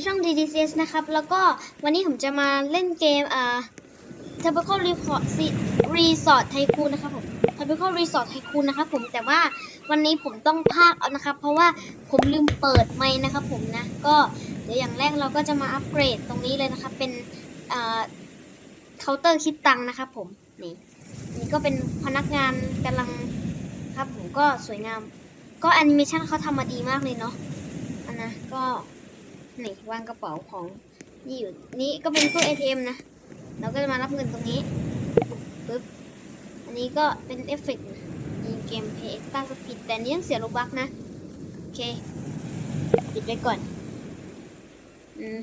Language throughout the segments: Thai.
อยู่ช่อง DDCS นะครับ แล้วก็วันนี้ผมจะมาเล่นเกมอ่า Tropical Resort Resort Tycoon นะครับผม Tropical Resort Tycoon นะครับผมแต่ว่าวันนี้ผมต้องพากเอานะครับ เพราะว่าผมลืมเปิดไมค์นะครับผมนะ ก็เดี๋ยวอย่างแรกเราก็จะมาอัปเกรดตรงนี้เลยนะครับ เป็นอ่าเคาน์เตอร์คิดตังค์นะครับผม นี่นี่ก็เป็นพนักงานกำลังครับผมก็สวยงาม ก็แอนิเมชันเขาทำมาดีมากเลยเนาะอันนะก็ นี่วางกระเป๋าของนี่อยู่นี่ก็เป็นตู้ ATM นะ เราก็จะมารับเงินตรงนี้ปึ๊บอันนี้ก็เป็นเอฟเฟกต์นะมีเกมเพย์เอ็กซ์ต้าสปีดแต่นี้ยังเสียโลบักนะ โอเค ปิดไว้ก่อน อืม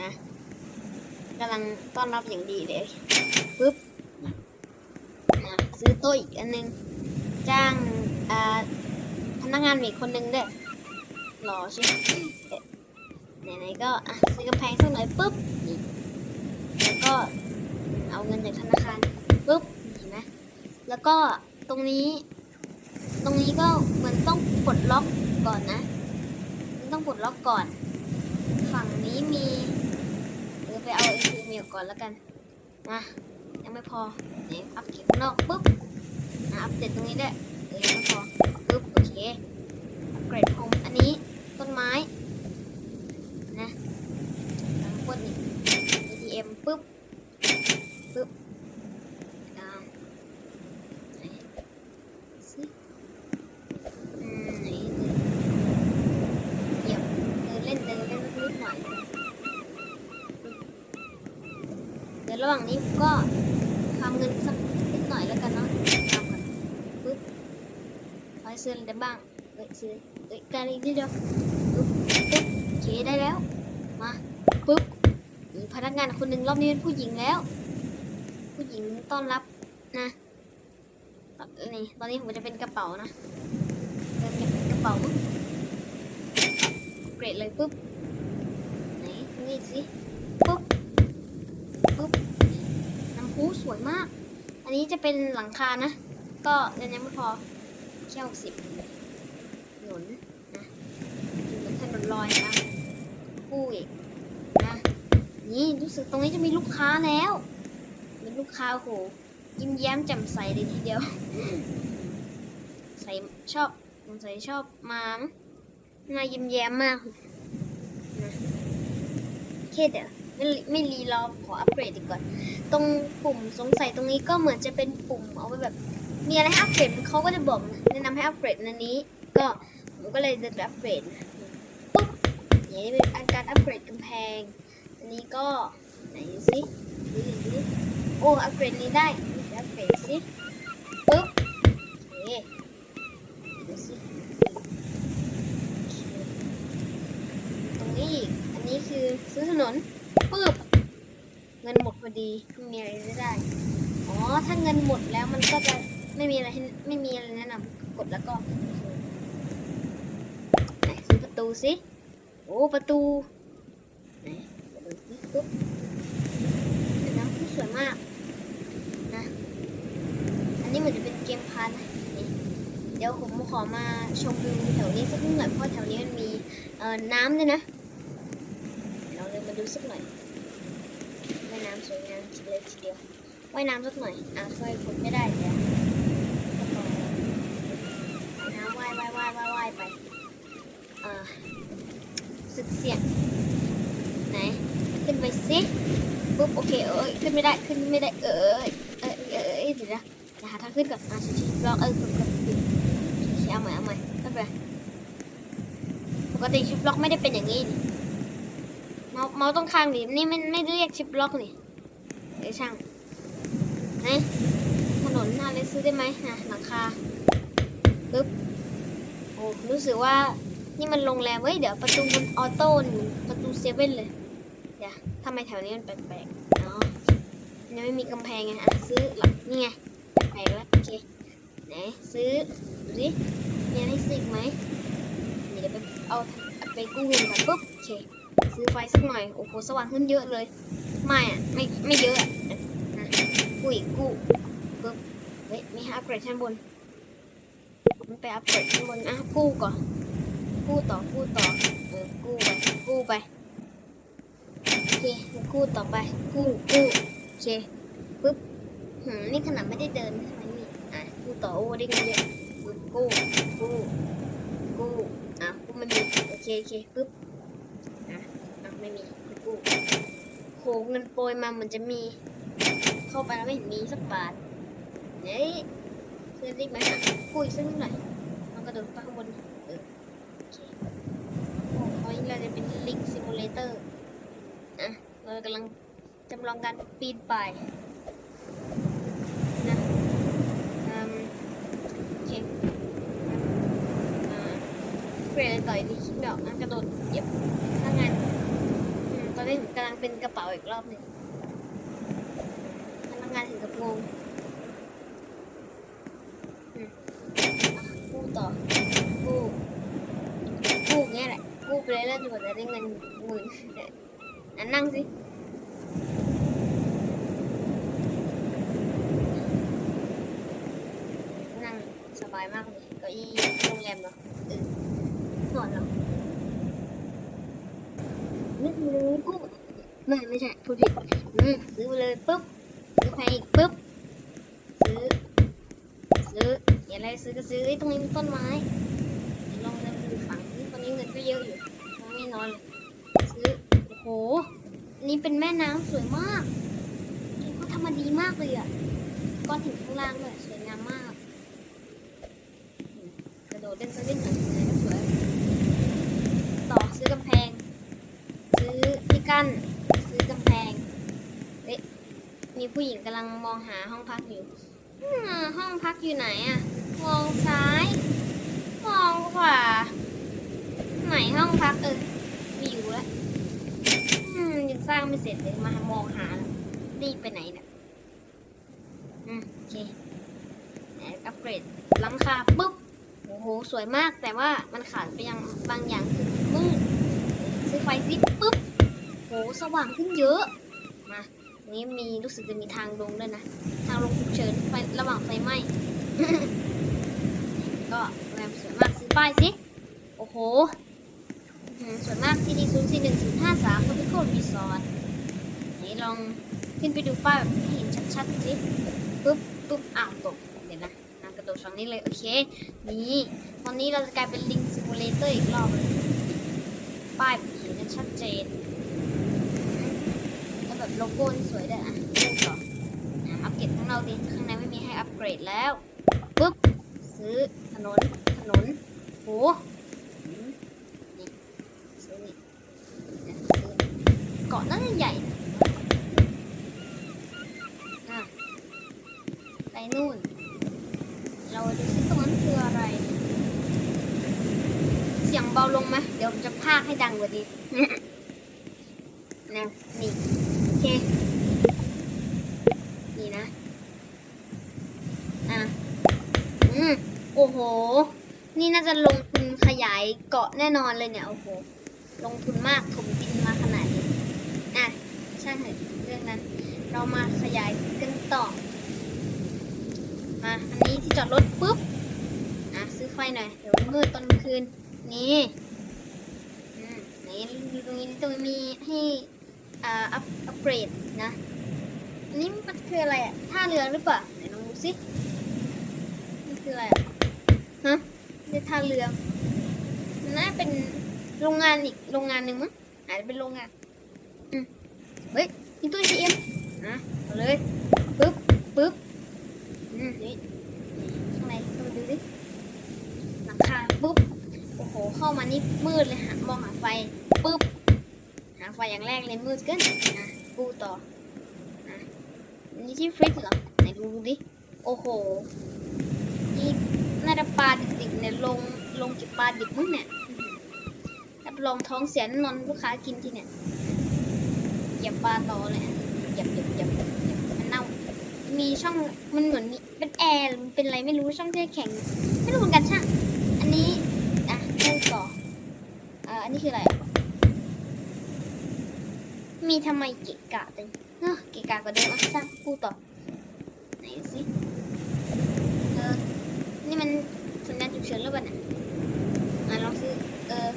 นะกำลังต้อนรับอย่างดีเลยปึ๊บนะซื้อโต๊ะอีกอันนึง จ้าง อ่า พนักงานอีกคนนึงด้วยรอใช่ไหม ไหนๆก็อะซื้อกำแพงสักหน่อยปุ๊บนี่แล้วก็เอาเงินจากธนาคารปุ๊บเห็นไหมแล้วก็ตรงนี้ ตรงนี้ก็มือนต้องปลดล็อกก่อนนะ มันต้องปลดล็อกก่อน ฝั่งนี้มีเดี๋ยวไปเอาไอ้คือเมลก่อนแล้วกันนะยังไม่พอเดี๋ยวอัพเก็บข้างนอกปุ๊บอะอัปเดตตรงนี้ได้ยเออยังไม่พอปุ๊บโอเคอัปเกรดโฮมอันนี้ต้นไม้นะแล้วกดนี่ ATM ปุ๊บปุ๊บอ่าไหนสิอืมไหนเลยเหยียบเดินเล่นเดินเล่นนิดหน่อยเดี๋ยวระหว่างนี้ผมก็ทำเงินสักนิดหน่อยแล้วกันเนาะทำก่อนปุ๊บขอให้ ซื้ออะไรได้บ้างเอ้ยซื้อเอ้ยการอีกนิดเดียวปุ๊บปุ๊บโอเคได้แล้ว มาปุ๊บมีพนักงานคนหนึ่งรอบนี้เป็นผู้หญิงแล้ว ผู้หญิงต้อนรับนะนี่ตอนนี้ผมจะเป็นกระเป๋านะเดินจะเป็นกระเป๋าปุ๊บเกรดเลยปุ๊บไหนนี่สิปุ๊บปุ๊บน้ำพุสวยมาก อันนี้จะเป็นหลังคานะ ก็ยังยังไม่พอ แค่หกสิบหนุนนะอยู่บนถนนลอยนะกู้อีกนะ นี่รู้สึกตรงนี้จะมีลูกค้าแล้วมีลูกค้าโหยิ้มแย้มแจ่มใสเลยทีเดียว ใส่ชอบสงสัยชอบมามั้งมายิ้มแย้มมากนะโอเคเดี๋ยวไม่ไม่รีรอขออัปเกรดดีกว่า ตรงปุ่มสงสัยตรงนี้ก็เหมือนจะเป็นปุ่มเอาไว้แบบ มีอะไรให้อัปเกรดเขาก็จะบอกนะแนะนำให้อัปเกรดอันนี้ ก็ผมก็เลยเดินไปอัปเกรดปุ๊บอย่างนี่เป็นการอัปเกรดกำแพง อันนี้ก็ไหนสิดูดิดูดิโอ้อัปเกรดนี้ได้อัปเกรดสิปึ๊บโอเคดูสิตรงนี้อีกอันนี้คือซื้อถนนปึ๊บเงินหมดพอดีไม่มีอะไรไม่ได้อ๋อถ้าเงินหมดแล้วมันก็จะ ไม่มีอะไรให้ไม่มีอะไรแนะนำกดแล้วก็ไหนซื้อประตูสิโอ้ประตูไหนดูสิปุ๊บเห็นนะสวยมากนะอันนี้เหมือนจะเป็นเกมพาร์ทนะเดี๋ยวผมขอมาชมวิวแถวนี้สักหน่อยเพราะแถวนี้มันมีเอ่อน้ำด้วยนะเราเลยมาดูสักหน่อยว่ายน้ำสวยงามเดียทีเดียวว่ายน้ำสักหน่อยอะเคยผมไม่ได้เดี๋ยวก็พอว่ายน้ำ ว่ายว่ายไปอ่าสึกเสี่ยงไหนขึ้นไปสิปุ๊บโอเคเอ้ยขึ้นไม่ได้ขึ้นไม่ได้เอ้ยเอ้ยเอ้ยเดี๋ยวนะเดี๋ยวหาทางขึ้นก่อนอะชิชิบล็อกเออกดกดปิชิเอาใหม่เอาใหม่ขึ้นไปปกติชิปล็อกไม่ได้เป็นอย่างนี้นี่เมาเมาส์ตรงข้างนี่นี่ไม่ไม่เรียกชิปล็อกนี่เดี๋ยวช่างไหนถนนน่าเลซื้อได้ไหมนะหลังคาปึ๊บ รู้สึกว่านี่มันโรงแรมเว้ยเดี๋ยวประตูมันออโต้ประตูเซเว่นเลยเดี๋ยวทำไมแถวนี้มันแปลกๆอ๋อยังไม่มีกำแพงไงอะซื้อหลักนี่ไงแปลกแล้วโอเคไหนซื้อดูสิมีอะไรให้ซื้ออีกไหมเดี๋ยวไปเอาไปกู้เงินก่อนปุ๊บโอเคซื้อไฟสักหน่อยโอ้โหสว่างขึ้นเยอะเลย ไม่อะไม่ไม่เยอะอะนะกู้อีกกู้ปุ๊บเฮ้ยมีให้อัปเกรดชั้นบน มันไปอัปเดชั้นบนอะกู้ก่อนกู้ต่อกู้ต่อเออกู้ไปกู้ไปโอเคกู้ต่อไปกู้กู้โอเคปึ๊บหืมนี่ขนาดไม่ได้เดินทำไมนี่อะกู้ต่อโอ้ได้เงินเยอะปึ๊บกู้กู้กู้อะกู้ไม่มีโอเคโอเคปึ๊บอะอะไม่มีกู้โหเงินโปรยมาเหมือนจะมี เข้าไปแล้วไม่เห็นมีสักบาทเฮ้ย พื่อนรีบไหมกูอีกสักนิดหน่อยลองกระโดดไปข้างบนเออโอเคโอ้เราะเราจะเป็นลิงซิมูเลเตอร์อะเรากำลังจำลองการปีนป่ายนะอืมโอเคอ่าเปลี่ยนอะไรต่อยดีคิดไม่ออกงั้นกระโดดเย็บถ้างั้นตอนนี้กำลังเป็นกระเป๋าอีกรอบหนึ่งพนักงานถึงกับงงอืมอะกู้ ต่อกู้กู้เงี้ยแหละกู้ไปเรื่อยๆจนกว่าจะได้เงินหมื่นนี่ยอะนั่งสินั่งสบายมากเลยเก้าอี้โรงแรมเหรอเออนอนเหรอนึกเลยกู้ไม่ไม่ใช่พูดผิดอืมซื้อไปเลยปุ๊บซื้อแพงอีกปุ๊บ ซื้อ ซื้ออย่าอะไร ซื้อก็ซื้อเอ้ตรงนี้มีต้นไม้เดี๋ยวลองเดินไปดูฝั่งนี้ตอนนี้เงินก็เยอะอยู่ไม่นอนเลยซื้อโอ้โหนนี้เป็นแม่น้ำสวยมากเขาทำมาดีมากเลยอะก้อนถึงข้างล่างเลยสวยงามมาก กระโดดเล่นสักนิดหน่อยก็สวยต่อซื้อกำแพง ซื้อที่กั้นซื้อกำแพงมีผู้หญิงกำลังมองหาห้องพักอยู่ห้องพักอยู่ไหนอะ มองซ้าย มองขวา ไหนห้องพักเออมีอยู่แล้วอืมยังสร้างไม่เสร็จเลยมามองหาแล้วรีบไปไหนเนี่ยอืมโอเคไหนอัปเกรดหลังคาปุ๊บโอ้โหสวยมากแต่ว่ามันขาดไปยังบางอย่างคือมืดซื้อไฟซิปุ๊บโหสว่างขึ้นเยอะมาตรงนี้มีรู้สึกจะมีทางลงด้วยนะ ทางลงฉุกเฉินไฟระหว่างไฟไหม้ ก็โรงแรมสวยมากซื้อป้ายสิ โอ้โหสวยมากที่นี่ศูนย์สี่หนึ่งศูนย์ห้าสามคาพิโครีสอร์ทไหนลองขึ้นไปดูป้ายแบบให้เห็นชัดๆสิปุ๊บปุ๊บอ้าวตกเดี๋ยวนะอะกระโดดฝั่งนี้เลย โอเค นี่ตอนนี้เราจะกลายเป็นลิงซิมูเลเตอร์อีกรอบเลยป้ายแบบเห็นชัดเจนแล้วแบบโลโก้นี่สวยด้วยอะออะอัปเกรดข้างนอกดิข้างในไม่มีให้อัปเกรดแล้วปุ๊บื้อถนน ถนนโอ้เกาะน่าจะใหญ่ไปนู่น เราดูซิตรงนั้นคืออะไร เสียงเบาลงไหมเดี๋ยวผมจะพากให้ดังกว่านี้ นะนี่ โอเค นี่นะ อะ อืม โอ้โห นี่น่า จะลงทุนขยายเกาะแน่นอนเลยเนี่ยโอ้โหลงทุนมากถมดินมาขนาดนี้อะใช่เหรอเรื่องนั้น เรามาขยายกันต่อมาอันนี้ที่จอดรถปุ๊บอะซื้อไฟหน่อยเดี๋ยวมืดตอนคืนนี่อืมไหนตรงนี้ตรงนี้มีให้อ่าอัพอัปเกรดนะอันนี้มันคืออะไรอะท่าเรือหรือเปล่าไหนลองดูสินี่คืออะไรอะฮะ นี่ท่าเรือน่าเป็นโรงงานอีกโรงงานหนึ่งมั้งอาจจะเป็นโรงงานอืมเฮ้ยมีตู้ ATM นะเอาเลยปึ๊บปึ๊บอืมนี่ข้างในเข้ามาดูดิหลังคาปุ๊บโอ้โหเข้ามานี่มืดเลยหามองหาไฟปุ๊บหาไฟอย่างแรกเลยมืดเกินอะกูต่ออะนี่ที่ฟริตเหรอไหนดูดิโอ้โห น่าปลาดิบๆเนี่ยลงลงเก็บปลาดิบมั้งเนี่ยรับรองท้องเสียนนอนลูกค้ากินที่เนี่ยเหยียบปลาต่อเลยอะเหยียบเหยียบเหยียบเหยียบมันเน่า มีช่องมันเหมือนมีเป็นแอร์มันเป็นอะไรไม่รู้ช่องที่แข็งไม่รู้เหมือนกันช่างอันนี้อะต่ออ่าอันนี้คืออะไรอ่มีทำไมเกะกะจังเนอะเกะกะกว่าเดิมอะช่างพูดต่อไหนสิ นี่มันสัญญาณฉุกเฉินหรือเปล่าเนี่ยอะอะลองซื้อ เออ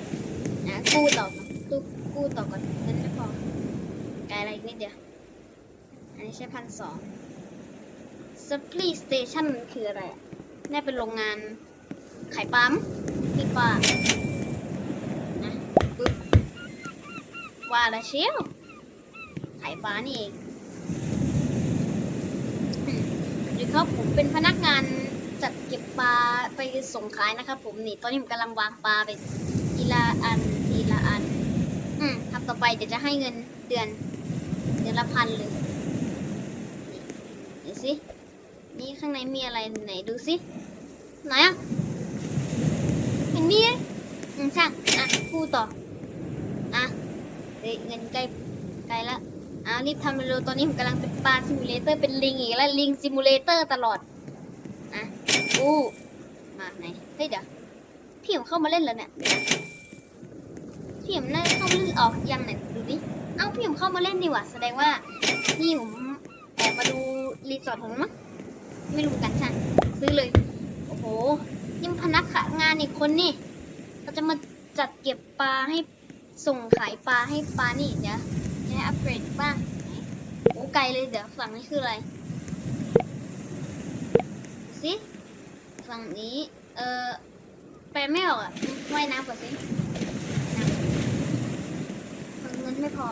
อะกู้ต่อกู้กู้ต่อก่อนเงินไม่พอไกลอะไรอีกนิดเดียว อันนี้ใช้พันสอง supply station มันคืออะไรน่าเป็นโรงงานขายปั๊มพี่ป้านะปึ๊บว่าและเชียวขายปลานี่เองหรือครับผมเป็นพนักงาน จัดเก็บปลาไปส่งขายนะครับ ผมนี่ ตอนนี้ผมกำลังวางปลาไปทีละอันทีละอัน อืมทำต่อไปเดี๋ยวจะให้เงินเดือน เดือนละพันเลยนี่สินี่ข้างในมีอะไรไหนดูสิไหนอะเห็นมีไหมอืมช่างอะพูดต่ออะเฮ้ยเงินใกล้ใกล้ละอะรีบทำเร็วตอนนี้ผมกำลังเป็นปลาซิมูเลเตอร์เป็นลิงอีกแล้วลิงซิมูเลเตอร์ตลอด อู้ มาไหน เฮ้ยเดี๋ยว พี่ผมเข้ามาเล่นแล้วเนี่ย พี่ผมน่าจะเข้ามาเล่นออกยังไหนดูดิ เอ้าพี่ผมเข้ามาเล่นดีกว่าแสดงว่าพี่ผมแอบมาดูรีสอร์ทผมมั้ง ไม่รู้กันใช่ซื้อเลย โอ้โหยังพนักงานอีกคนนี่ เราจะมาจัดเก็บปลาให้ส่งขายปลาให้ปลานี่เดี๋ยวจะให้อัปเกรดบ้างโอ้ไกลเลยเดี๋ยวฝั่งนี้คืออะไรสิ ฝั่งนี้ เออไปไม่ออกอะว่ายน้ำก่อนสิน้ำเงินไม่พอ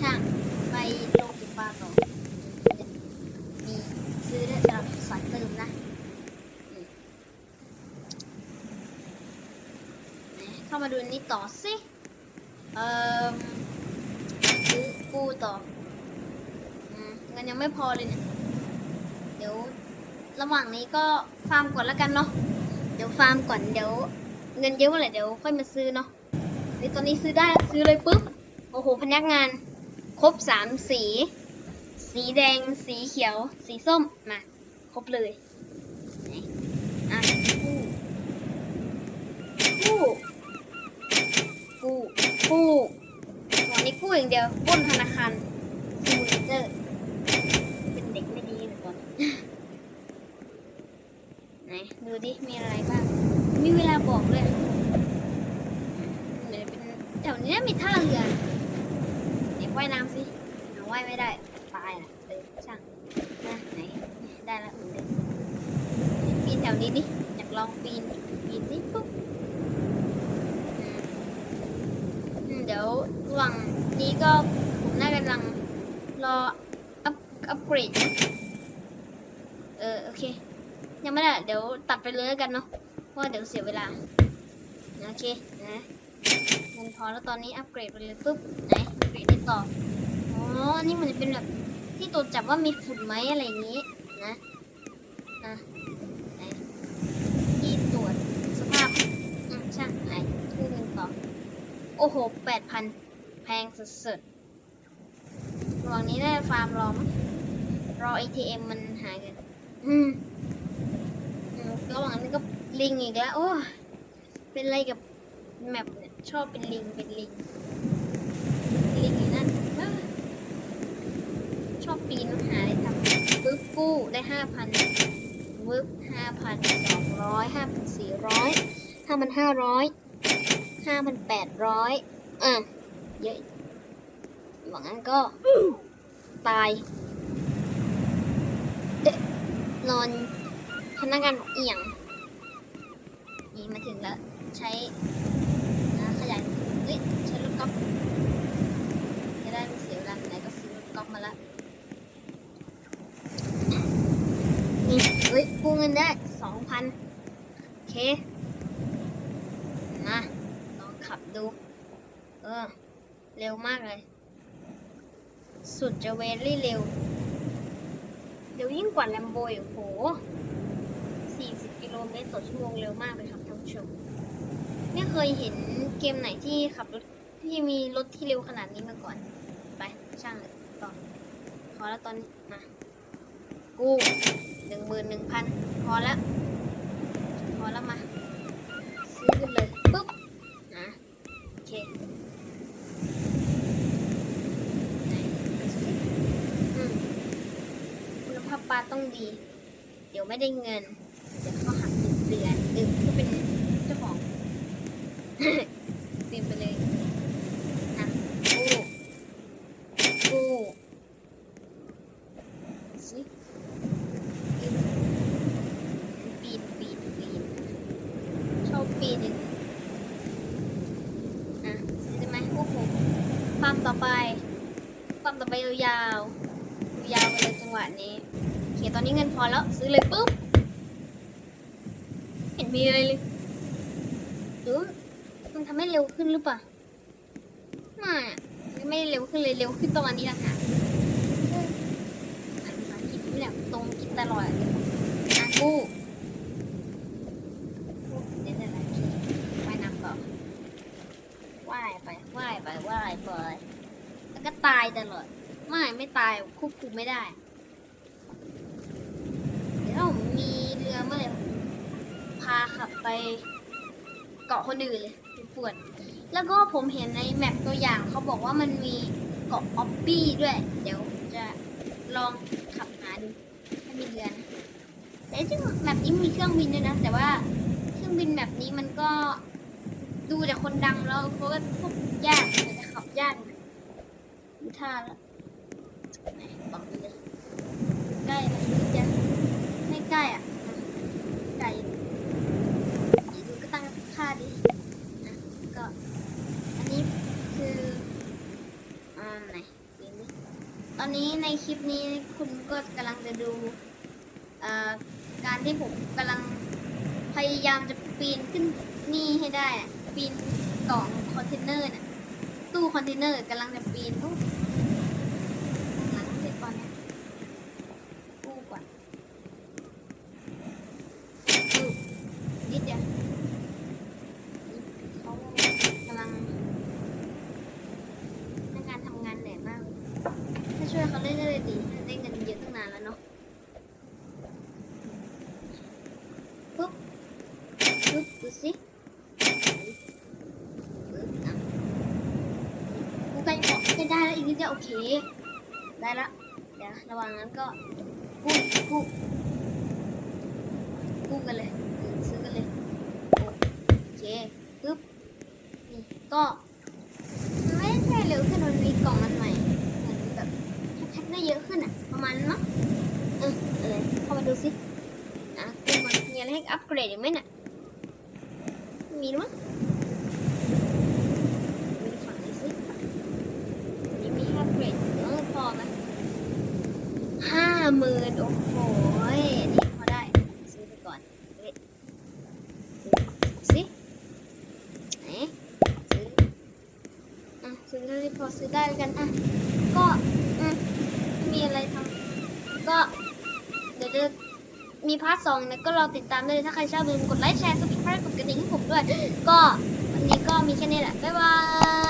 ช่าง ไปโลงก็บปลาต่อ มีซื้อได้สำหรับสายเติมนะนเข้ามาดูนี่ต่อสิ เออซื้อกู้ต่ออืมเงินยังไม่พอเลยเนี่ย เดี๋ยวระหว่างนี้ก็ ฟาร์มก่อนแล้วกันเนาะ เดี๋ยวฟาร์มก่อนเดี๋ยว เงินเยอะเมื่อไหร่เดี๋ยวค่อยมาซื้อเนาะเฮ้ยตอนนี้ซื้อได้ซื้อเลยปุ๊บ โอ้โหพนักงาน ครบสามสี สีแดง สีเขียว สีส้ม มา ครบเลยอะกู้กู้กู้กู้วันนี้กู้อย่างเดียวป้นธนาคารซิมูเลเตอร์ เป็นเด็กไม่ดีเลยก่อน ไหน ดูดิมีอะไรบ้าง มีเวลาบอกเลยเหมือนเป็นแถวนี้มีท่าเรือเด็กว่ายน้ำสิหนูว่ายไม่ได้ตายนะเออช่างนะไหนได้แล้วเหมือนเดิมปีนแถวนี้ดิอยากลองปีนปีนสิปุ๊บเดี๋ยวระหว่างนี้ก็ผมน่ากำลังรออัพอัพเกรด เออ โอเค ยังไม่ได้เดี๋ยวตัดไปเลยแล้วกันเนาะเพราะเดี๋ยวเสียเวลาโอเคนะเงินพอแล้วตอนนี้อัปเกรดไปเลยปุ๊บไหนอัปเกรดต่ออ๋ออันนี้มันจะเป็นแบบที่ตรวจจับว่ามีฝุ่นไหมอะไรอย่างนี้นะนะไหนที่ตรวจสภาพอืมช่างไหนทู่เงินต่อโอ้โหแปดพันแพงสุดๆระหว่างนี้ได้ฟาร์มรอมรอ ATM มันหายกันอืม ระหว่างนี้ก็ลิงอีกแล้ว โอ้ยเป็นอะไรกับแมปเนี่ย ชอบเป็นลิง เป็นลิง ลิงอยู่นั่นเอ้อชอบปีนหาอะไรทำปึ๊บกู้ได้ห้าพันวึบห้าพันสองร้อยห้าพันสี่ร้อยห้าพันห้าร้อยห้าพันแปดร้อยอะเยอะหวังงั้นก็ตายนอน พนักงานบอกเอียง นี่มาถึงแล้ว ใช้นะขยายเฮ้ยใช้รถก๊อฟจะได้ไม่เสียเวลาไหนก็ซื้อรถก๊อฟมาละนี่เฮ้ยกู้เงินได้สองพันโอเคมาลองขับดู เออ เร็วมากเลย สุดจะเวรี่เร็วเดี๋ยวยิ่งกว่าแลมโบอีกโห กิโลเมตรต่อชั่วโมงเร็วมากเลยครับท่านผู้ชม ไม่เคยเห็นเกมไหนที่ขับรถที่มีรถที่เร็วขนาดนี้มาก่อน ไปช่างเลยต่อพอแล้วตอนนี้มากู้หนึ่งหมื่นหนึ่งพันพอแล้วพอแล้วมา ซื้อกันเลยปุ๊บนะโอเคคุณภาพปลาต้องดี เดี๋ยวไม่ได้เงิน เดี๋ยวเขาหักเงินเดือนเดือนก็เป็นเจ้าของ ปีนไปเลยอะกู้กู้สิปีนปีนปีนชอบปีนอย่างนี้อะใช่ไหมโอ้โหปั๊มต่อไปปั๊มต่อไปยาวๆยาวไปเลยจังหวะนี้โอเคตอนนี้เงินพอแล้วซื้อเลยปุ๊บ เห็นมีอะไรเลยหรือมันทำให้เร็วขึ้นหรือเปล่าไม่อะมันไม่ได้เร็วขึ้นเลยเร็วขึ้นตรงอันนี้ต่างหากเอออันภาษาอังกฤษนี่แหละตรงกินตลอดอะกู้เล่นอะไรทีว่ายน้ำต่อว่ายไปว่ายไปว่ายไปแล้วก็ตายตลอด ไม่ไม่ตายควบคุมไม่ได้ เดี๋ยวผมมีเรือเมื่อไหร่พาขับไปเกาะคนอื่นเลยปวด แล้วก็ผมเห็นในแมปตัวอย่างเขาบอกว่ามันมีเกาะออปปี้ด้วย เดี๋ยวจะลองขับหาดูถ้ามีเรือนะแต่จริงแมปนี้มีเครื่องบินด้วยนะ แต่ว่าเครื่องบินแบบนี้มันก็ดูแต่คนดังแล้วเขาก็ควบคุมยากอาจจะขับยากดูท่าแล้วไหนบอกเลยใกล้แล้วนี่จะไม่ใกล้อะไกลอยู่ดูก็ตั้งค่าดิอะก็ อันนี้คืออ่าไหนเดี๋ยวนี้ตอนนี้ใน คลิปนี้คุณก็กำลังจะดูเอ่อการที่ผมกำลังพยายามจะปีนขึ้นนี่ให้ได้ ปีนกล่องคอนเทนเนอร์น่ะตู้คอนเทนเนอร์กำลังจะปีนโอ้หลังเสร็จก่อนเนี่ยกู้ก่อนกู้นิดเดียวเขากำลัง ในการทำงานเหนื่อยมากเลยถ้าช่วยเขาเรื่อยๆดีได้เงินเยอะตั้งนานแล้วเนาะปุ๊บปุ๊บดูสิปุ๊บอะกูใกล้บอกใกล้ได้แล้วอีกนิด เดียวโอเค ได้ละ เดี๋ยวระหว่างนั้นก็กู้กู้กู้กันเลยซื้อกันเลยโอเคปุ๊บนี่ก็มันไม่ได้ใช่เร็วขึ้นมันมีกล่องอันใหม่เหมือนแบบแพ็คได้เยอะขึ้นอะ ประมาณนั้นเนาะเอออะไรเข้ามาดูสิอะคือมันมีอะไรให้อัปเกรดอีกไหมเนี่ยมีหรือมั้งมีฝั่งนี้สินี่มีให้อัปเกรดเออพอไหม ห้าหมื่นโอ้โหนี่พอได้ ซื้อไปก่อนเฮ้ยซื้อสิไหนซื้ออะซื้อได้พอซื้อได้กันอะก็อืมไม่มีอะไรทำก็เดี๋ยวจะมีพาร์ทสองนะก็รอติดตามได้เลยถ้าใครชอบลืมกดไลค์แชร์สปิคไพร์กดกระดิ่งให้ผมด้วย ก็วันนี้ก็มีแค่นี้แหละ บ๊ายบาย